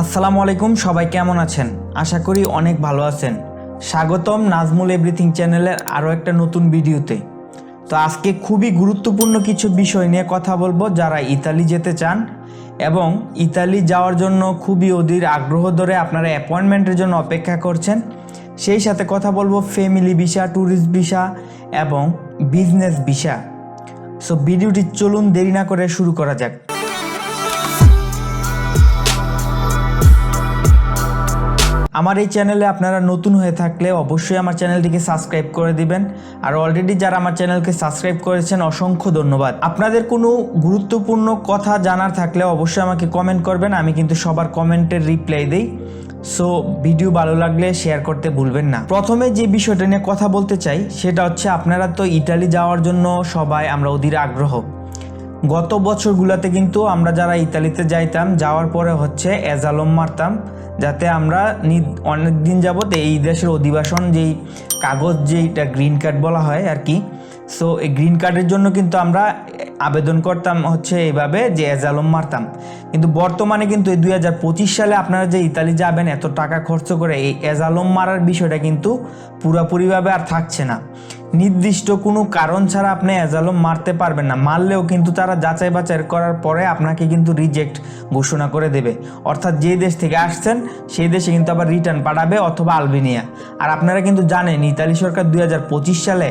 আসসালামু আলাইকুম, সবাই কেমন আছেন? আশা করি অনেক ভালো আছেন। স্বাগতম নাজমুল এভরিথিং চ্যানেলের আরও একটা নতুন ভিডিওতে। তো আজকে খুবই গুরুত্বপূর্ণ কিছু বিষয় নিয়ে কথা বলব যারা ইতালি যেতে চান এবং ইতালি যাওয়ার জন্য খুবই অধীর আগ্রহ ধরে আপনারা অ্যাপয়েন্টমেন্টের জন্য অপেক্ষা করছেন। সেই সাথে কথা বলব ফ্যামিলি ভিসা, ট্যুরিস্ট ভিসা এবং বিজনেস ভিসা। সো ভিডিওটি চলুন দেরি না করে শুরু করা যাক। আমার এই চ্যানেলে আপনারা নতুন হয়ে থাকলে অবশ্যই আমার চ্যানেলটিকে সাবস্ক্রাইব করে দিবেন। আর অলরেডি যারা আমার চ্যানেলকে সাবস্ক্রাইব করেছেন, অসংখ্য ধন্যবাদ। আপনাদের কোনো গুরুত্বপূর্ণ কথা জানার থাকলে অবশ্যই আমাকে কমেন্ট করবেন, আমি কিন্তু সবার কমেন্টের রিপ্লাই দিই। সো ভিডিও ভালো লাগলে শেয়ার করতে ভুলবেন না। প্রথমে যে বিষয়টা নিয়ে কথা বলতে চাই, সেটা হচ্ছে আপনারা তো ইটালি যাওয়ার জন্য সবাই আমরা অধীর আগ্রহ। গত বছরগুলোতে কিন্তু আমরা যারা ইতালিতে যাইতাম, যাওয়ার পরে হচ্ছে এজালম মারতাম। যাতে আমরা অনেক দিন যাবত এই দেশের অধিবাসন যেই কাগজ যেইটা গ্রিন কার্ড বলা হয় আর কি সো এই গ্রিন কার্ডের জন্য কিন্তু আমরা আবেদন করতাম হচ্ছে এইভাবে যে এজালম মারতাম। কিন্তু বর্তমানে কিন্তু এই দুই হাজার পঁচিশ সালে আপনারা যে ইতালি যাবেন, এত টাকা খরচ করে এই এজালম মারার বিষয়টা কিন্তু পুরোপুরিভাবে আর থাকছে না। নির্দিষ্ট কোনো কারণ ছাড়া আপনি অ্যাজালম মারতে পারবেন না। মারলেও কিন্তু তারা যাচাই বাছাই করার পরে আপনাকে কিন্তু রিজেক্ট ঘোষণা করে দেবে। অর্থাৎ যে দেশ থেকে আসছেন, সেই দেশে কিন্তু আবার রিটার্ন পাঠাবে অথবা আলবেনিয়া। আর আপনারা কিন্তু জানেন, ইতালি সরকার দু হাজার পঁচিশ সালে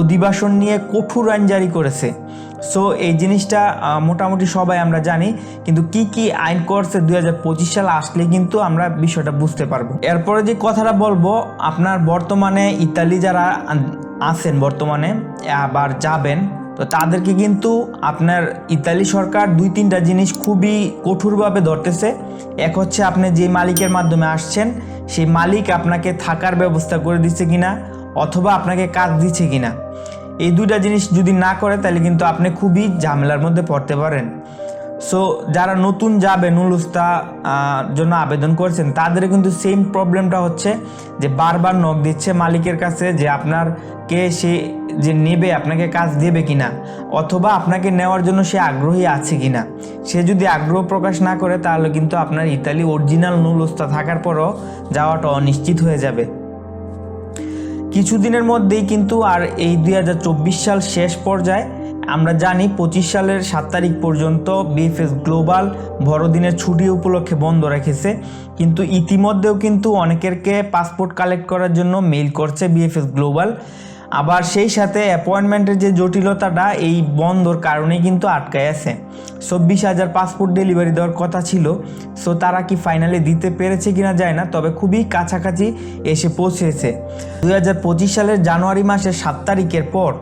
অধিবাসন নিয়ে কঠোর আইন জারি করেছে। সো এই জিনিসটা মোটামুটি সবাই আমরা জানি। কিন্তু কি কি আইন করছে দুই হাজার পঁচিশ সালে আসলে কিন্তু আমরা বিষয়টা বুঝতে পারব। এরপরে যে কথাটা বলব, আপনার বর্তমানে ইতালি যারা আছেন বর্তমানে, আবার যাবেন। তো তাদেরকে কিন্তু আপনার ইতালি সরকার দুই তিনটা জিনিস খুবই কঠোরভাবে ধরতেছে। এক হচ্ছে আপনি যে মালিকের মাধ্যমে আসছেন, সেই মালিক আপনাকে থাকার ব্যবস্থা করে দিচ্ছে কিনা, অথবা আপনাকে কাজ দিচ্ছে কিনা। এই দুইটা জিনিস যদি না করে, তাহলে কিন্তু আপনি খুবই ঝামেলার মধ্যে পড়তে পারেন। সো যারা নতুন যাবে নুলুস্তা জন্য আবেদন করছেন, তাদের কিন্তু সেম প্রবলেমটা হচ্ছে যে বারবার নখ দিচ্ছে মালিকের কাছে যে আপনার কে সে যে নেবে, আপনাকে কাজ দেবে কিনা, অথবা আপনাকে নেওয়ার জন্য সে আগ্রহী আছে কিনা। সে যদি আগ্রহ প্রকাশ না করে, তাহলে কিন্তু আপনার ইতালি অরিজিনাল নুলুস্তা থাকার পরও যাওয়াটা অনিশ্চিত হয়ে যাবে। কিছুদিনের মধ্যেই কিন্তু আর এই দুই হাজার চব্বিশ সাল শেষ পর্যায়ে আমরা জানি পঁচিশ সালের সাত তারিখ পর্যন্ত বিএফএস গ্লোবাল বড়দিনের ছুটি উপলক্ষে বন্ধ রেখেছে। কিন্তু ইতিমধ্যেও কিন্তু অনেকেরকে পাসপোর্ট কালেক্ট করার জন্য মেইল করছে বিএফএস গ্লোবাল। আবার সেই সাথে অ্যাপয়েন্টমেন্টের যে জটিলতাটা, এই বন্ধর কারণে কিন্তু আটকায় আছে। চব্বিশ হাজার পাসপোর্ট ডেলিভারি দেওয়ার কথা ছিল সো তারা কি ফাইনালি দিতে পেরেছে কিনা যায় না, তবে খুবই কাছাকাছি এসে পৌঁছেছে। দুই হাজার পঁচিশ সালের জানুয়ারি মাসের সাত তারিখের পর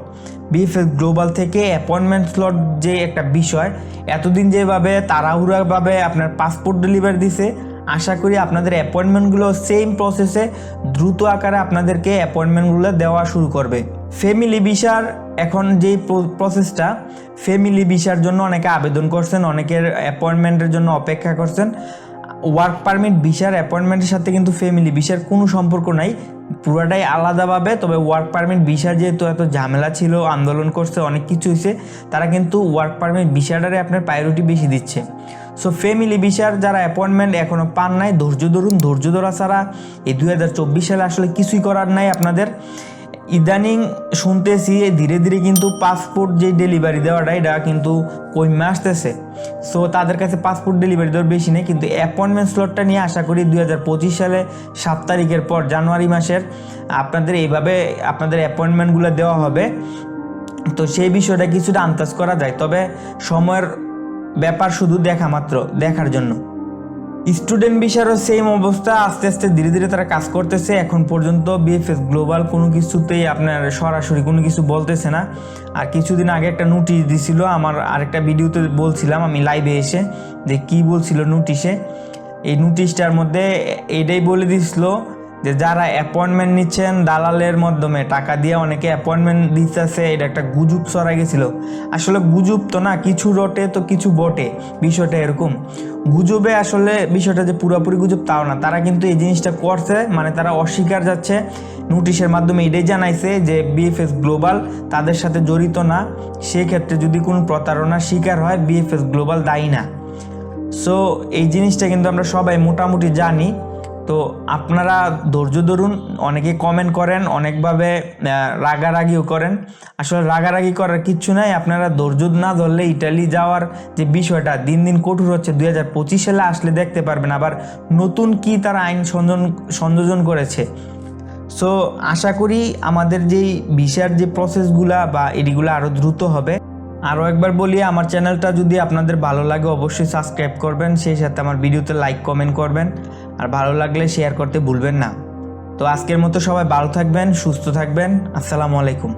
বিএফএস গ্লোবাল থেকে অ্যাপয়েন্টমেন্ট স্লট যে একটা বিষয়, এতদিন যেভাবে তাড়াহুড়াভাবে আপনার পাসপোর্ট ডেলিভারি দিছে আশা করি আপনাদের অ্যাপয়েন্টমেন্টগুলো সেম প্রসেসে দ্রুত আকারে আপনাদেরকে অ্যাপয়েন্টমেন্টগুলো দেওয়া শুরু করবে। ফ্যামিলি ভিসার এখন যেই প্রসেসটা ফ্যামিলি ভিসার জন্য অনেকে আবেদন করছেন, অনেকের অ্যাপয়েন্টমেন্টের জন্য অপেক্ষা করছেন। ওয়ার্ক পারমিট ভিসার অ্যাপয়েন্টমেন্টের সাথে কিন্তু ফ্যামিলি ভিসার কোনো সম্পর্ক নাই। পুরাটাই আলাদাভাবে, তবে ওয়ার্ক পারমিট ভিসা যেহেতু এত ঝামেলা ছিল, আন্দোলন করছে, অনেক কিছু হয়েছে, তারা কিন্তু ওয়ার্ক পারমিট ভিসাটারে আপনার প্রায়োরিটি বেশি দিচ্ছে। সো ফ্যামিলি ভিসার যারা অ্যাপয়েন্টমেন্ট এখনও পান নাই, ধৈর্য ধরুন, ধৈর্য ধরা ছাড়া এই দুই হাজার চব্বিশ সালে আসলে কিছুই করার নাই আপনাদের। ইদানিং শুনতেছি ধীরে ধীরে কিন্তু পাসপোর্ট যে ডেলিভারি দেওয়াটা, এটা কিন্তু কমে আসতেছে। সো তাদের কাছে পাসপোর্ট ডেলিভারি দেওয়ার বেশি নেই, কিন্তু অ্যাপয়েন্টমেন্ট স্লটটা নিয়ে আশা করি দু হাজার পঁচিশ সালে সাত তারিখের পর জানুয়ারি মাসের আপনাদের এইভাবে আপনাদের অ্যাপয়েন্টমেন্টগুলো দেওয়া হবে। তো সেই বিষয়টা কিছুটা আন্দাজ করা যায়, তবে সময়ের ব্যাপার শুধু দেখা মাত্র, দেখার জন্য। স্টুডেন্ট বিষয়েরও সেম অবস্থা। আস্তে আস্তে ধীরে ধীরে তারা কাজ করতেছে। এখন পর্যন্ত বিএফএস গ্লোবাল কোনো কিছুতেই আপনার সরাসরি কোনো কিছু বলতেছে না। আর কিছুদিন আগে একটা নোটিশ দিছিল, আমার আরেকটা ভিডিওতে বলছিলাম আমি লাইভে এসে যে কি বলছিল নোটিশে এই নোটিশটার মধ্যে এটাই বলে দিছিল যে যারা অ্যাপয়েন্টমেন্ট নিচ্ছেন দালালের মাধ্যমে, টাকা দিয়ে অনেকে অ্যাপয়েন্টমেন্ট দিতেছে, এটা একটা গুজব ছড়া গেছিল। আসলে গুজব তো না, কিছু রটে তো কিছু বটে, বিষয়টা এরকম। গুজবে আসলে বিষয়টা যে পুরোপুরি গুজব তাও না, তারা কিন্তু এই জিনিসটা করছে মানে তারা অস্বীকার যাচ্ছে। নোটিশের মাধ্যমে এটাই জানাইছে যে বিএফএস গ্লোবাল তাদের সাথে জড়িত না, সেক্ষেত্রে যদি কোনো প্রতারণার শিকার হয় বিএফএস গ্লোবাল দায়ী না। সো এই জিনিসটা কিন্তু আমরা সবাই মোটামুটি জানি। তো আপনারা ধৈর্য ধরুন, অনেকে কমেন্ট করেন, অনেকভাবে রাগারাগিও করেন। আসলে রাগারাগি করার কিচ্ছু নাই, আপনারা ধৈর্য না ধরলে ইটালি যাওয়ার যে বিষয়টা, দিন দিন কঠোর হচ্ছে। দুই হাজার পঁচিশ সালে আসলে দেখতে পারবেন আবার নতুন কি তারা আইন সংযোজন সংযোজন করেছে। সো আশা করি আমাদের যেই ভিসার যে প্রসেসগুলা বা এডিগুলো আরও দ্রুত হবে। আরও একবার বলি, আমার চ্যানেলটা যদি আপনাদের ভালো লাগে, অবশ্যই সাবস্ক্রাইব করবেন। সেই সাথে আমার ভিডিওতে লাইক কমেন্ট করবেন। আর ভালো লাগলে শেয়ার করতে ভুলবেন না। তো আজকের মতো সবাই ভালো থাকবেন, সুস্থ থাকবেন। আসসালামু আলাইকুম।